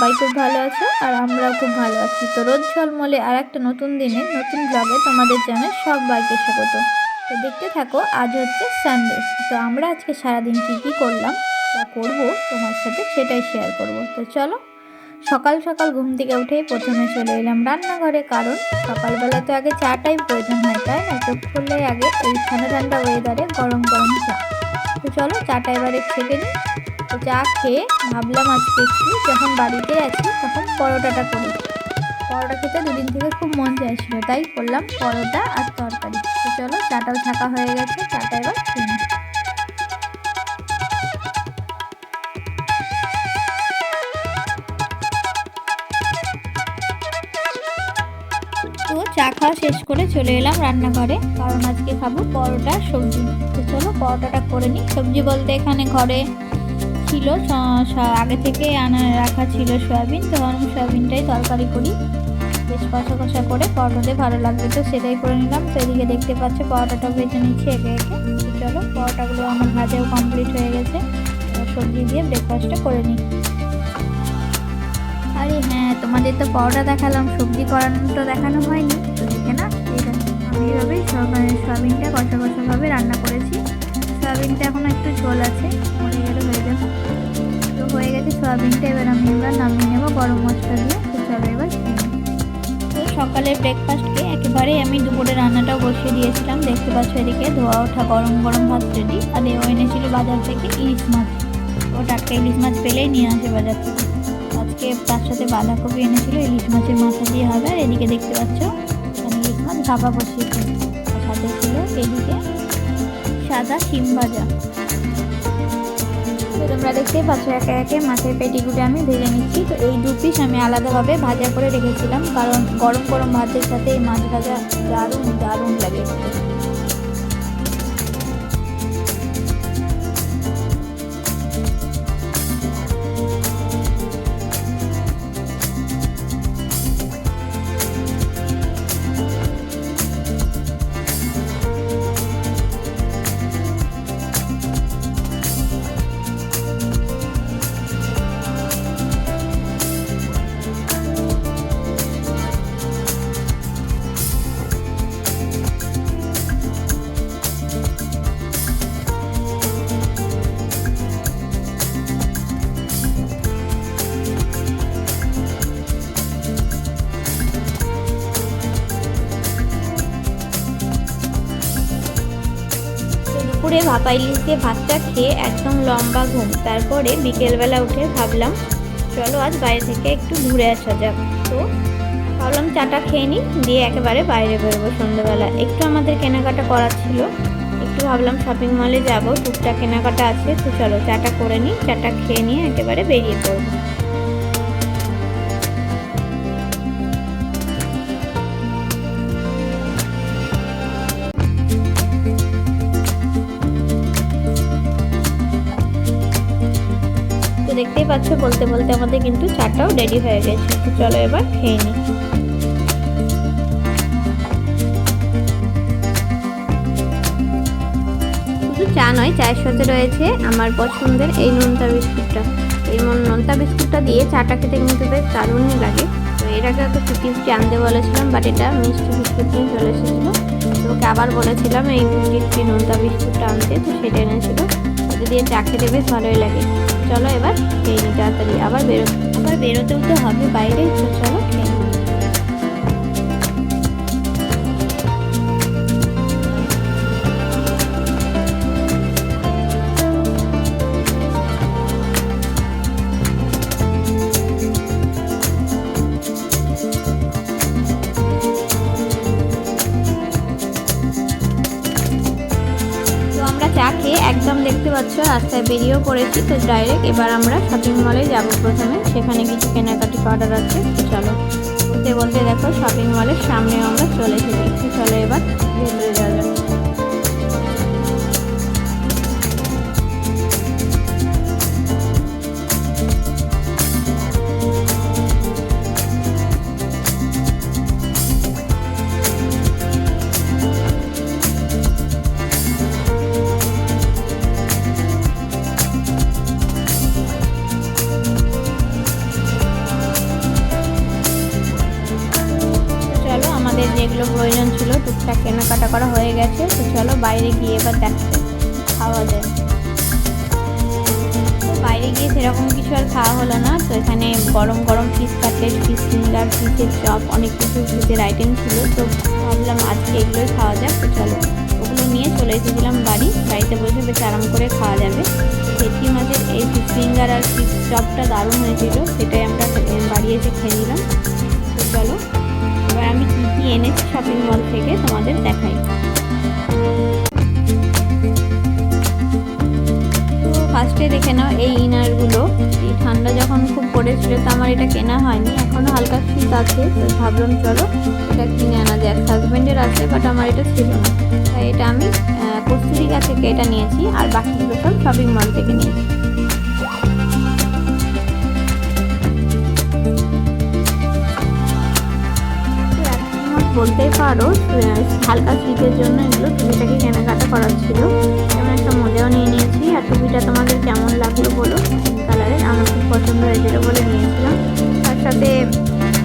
সবাই খুব ভালো আছো আর আমরাও খুব ভালো আছি। তো রোদ ঝলমলে আর একটা নতুন দিনে, নতুন ব্লগে তোমাদের জানাই সবাইকে স্বাগত। তো দেখতে থাকো, আজ হচ্ছে সানডে তো আমরা আজকে সারাদিন কী কী করলাম, বা করব তোমার সাথে সেটাই শেয়ার করব। তো চলো, সকাল সকাল ঘুম থেকে উঠেই প্রথমে চলে এলাম রান্নাঘরে, কারণ সকালবেলা তো আগে চাটাই প্রয়োজন হয়, তাই না? চোখ খুললে আগে এই ঠান্ডা ঠান্ডা ওয়েদারে গরম গরম চা। তো চলো, চাটা এবারে ছেড়ে নিই। তো চা খেয়ে ভাবলাম আজকে একটু, যখন বাড়িতে আছি তখন পরোটাটা করি। পরোটা খেতে দুদিন থেকে খুব মন চাইছিল, তাই করলাম পরোটা আর তরকারি। তো চলো, চাটাও থাকা হয়ে গেছে, চাটা এবার খেয়ে তো চা খাওয়া শেষ করে চলে এলাম রান্নাঘরে, কারণ আজকে খাব পরোটা সবজি। তো চলো, পরোটাটা করে নিই। সবজি বলতে এখানে ঘরে ছিল আগে থেকে আনা, রাখা ছিল সয়াবিন। তো আমি সয়াবিনটাই তরকারি করি। বেশ কষা কষা করে পরোটাতে ভালো লাগবে তো সেটাই করে নিলাম। তো এদিকে দেখতে পাচ্ছ পরোটাটা ভেজে নিচ্ছি একে একে। চলো, পরোটাগুলো আমার ভাজাও কমপ্লিট হয়ে গেছে। সবজি দিয়ে ব্রেকফাস্টটা করে নিই। আরে হ্যাঁ তোমাদের তো পরোটা দেখালাম, সবজি করানোটা দেখানো হয়নি। তো দেখে না এইভাবেই সব মানে সয়াবিনটা কষা কষাভাবে রান্না করেছি। সয়াবিনটা এখনও একটু ঝোল আছে। মরে গেলে হয়ে যাবে তো হয়ে গেছে সয়াবিনটা, এবার আমি এবার নামিয়ে নেব গরম মশলা দিয়ে। তো চলো এবার তো সকালের ব্রেকফাস্টকে একেবারেই আমি দুপুরে রান্নাটাও বসিয়ে দিয়েছিলাম। দেখতে পাচ্ছ এদিকে ধোয়া ওঠা গরম গরম ভাত রেডি আর এ এনেছিল বাজার থেকে ইলিশ মাছ। ও টাটকা ইলিশ মাছ পেলেই নিয়ে আসে বাজার থেকে। আজকে তার সাথে বাঁধাকপি এনেছিল, ইলিশ মাছের মাথা দিয়ে হবে। আর এদিকে দেখতে পাচ্ছ, এখানে ইলিশ মাছ ভাপা বসিয়েছে। সাথে ছিল এদিকে সাদা শিম ভাজা। তোমরা দেখতেই পাচ্ছ, একে একে মাছের পেটিগুলো আমি ভেজে নিচ্ছি। তো এই দু পিস আমি আলাদাভাবে ভাজা করে রেখেছিলাম, কারণ গরম গরম ভাতের সাথে এই মাছ ভাজা দারুণ দারুণ লাগে। দুপুরে ভাপা ইলিশ দিয়ে ভাতটা খেয়ে একদম লম্বা ঘুম। তারপরে বিকেলবেলা উঠে ভাবলাম, চলো আজ বাইরে থেকে একটু ঘুরে আসা যাক। তো ভাবলাম চাটা খেয়ে নিই, দিয়ে একেবারে বাইরে বেরোবো সন্ধ্যেবেলা। একটু আমাদের কেনাকাটা করার ছিল। একটু ভাবলাম শপিং মলে যাব, টুকটাক কেনাকাটা আছে, তো চলো চাটা করে নিই, চাটা খেয়ে নিয়ে একেবারে বেরিয়ে পড়ব। পাচ্ছ বলতে বলতে আমাদের কিন্তু চাটাও রেডি হয়ে গেছে। চলো এবার খেয়ে নিই। চা নয়, চায়ের সাথে রয়েছে আমার পছন্দের এই নোনতা বিস্কুটটা। এই নোনতা বিস্কুটটা দিয়ে চাটা খেতে কিন্তু বেশ দারুণই লাগে। তো এর আগে তো ফিফটি ফিফটি আনতে বলেছিলাম বাট এটা মিষ্টি বিস্কুট নিয়ে চলে এসেছিল। তো ওকে আবার বলেছিলাম এই ফিফটি নোনতা বিস্কুটটা আনতে, তো সেটা এনেছিলো। এটা দিয়ে চা খেতে বেশ ভালোই লাগে। চলো এবার খেয়ে নিই তাড়াতাড়ি আবার বেরো আবার বেরোতেও তো হবে বাইরে চলো খেয়ে রাস্তায় বেরিয়েও পড়েছি, তো ডাইরেক্ট এবার আমরা শপিং মলে যাব প্রথমে। সেখানে কিছু কেনাকাটি করার আছে চলো। বলতে বলতে দেখো শপিং মলের সামনে আমরা চলে এসেছি। চলো এবার ভেতরে যাওয়া তো চলো বাইরে গিয়ে এবার দেখতে খাওয়া যায়। বাইরে গিয়ে সেরকম কিছু আর খাওয়া হলো না। তো এখানে গরম গরম ফিশ কাটলেট ফিশ ফিঙ্গার ফিশের চপ, অনেক কিছু ফিশের আইটেম ছিল। তো ভাবলাম আজকে এগুলোই খাওয়া যাক। তো চলো, ওগুলো নিয়ে চলে এসেছিলাম বাড়ি। বাড়িতে বসে বেশ আরাম করে খাওয়া যাবে। ভেটকি মাছের এই ফিশ ফিঙ্গার আর ফিশ চপটা দারুণ হয়েছিল। সেটাই আমরা বাড়ি এসে খেয়ে নিলাম। তো চলো, এবার আমি কী কী এনেছি শপিং মল থেকে তোমাদের দেখাই। ফার্স্টে দেখে নাও এই ইনারগুলো এই ঠান্ডা যখন খুব পড়েছিল তো আমার এটা কেনা হয়নি। এখনও হালকা শীত আছে, তো ভাবলাম চলো এটা কিনে আনা যায় হাজব্যান্ডের আছে বাট আমার এটা ছিল না। তাই এটা আমি কস্তুরিকা থেকে এটা নিয়েছি, আর বাকিগুলো সব শপিং মল থেকে নিয়েছি। বলতেই পারো হালকা শীতের জন্য এগুলো টুপিটাকে কেনাকাটা করার ছিল। যেমন একটা মোজাও নিয়ে নিয়েছি, আর টুপিটা তোমাদের কেমন লাগল বলো? কালারের আমার খুব পছন্দ হয়েছিল বলে নিয়েছিলাম। তার সাথে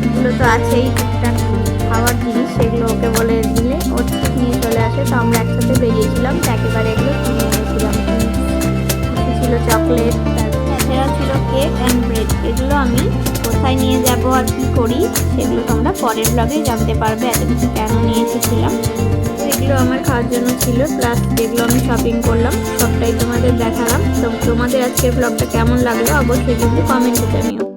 এগুলো তো আছেই টুকটাক খাওয়ার জিনিস, সেগুলো ওকে বলে দিলে। ও ঠিক নিয়ে চলে আসে, তো আমরা একসাথে বেরিয়েছিলাম একেবারে এগুলো কিনে এনেছিলাম। ছিল চকলেট তাছাড়া ছিল কেক অ্যান্ড ব্রেড এগুলো আমি কোথায় নিয়ে যাব আর কী করি, সেগুলো তোমরা পরের ব্লগে জানতে পারবে এত কিছু কেন নিয়ে এসেছিলাম। এগুলো আমার খাওয়ার জন্য ছিল প্লাস যেগুলো আমি শপিং করলাম, সবটাই তোমাদের দেখালাম। তো তোমাদের আজকের ব্লগটা কেমন লাগল, অবশ্যই কিন্তু কমেন্টে জানিও।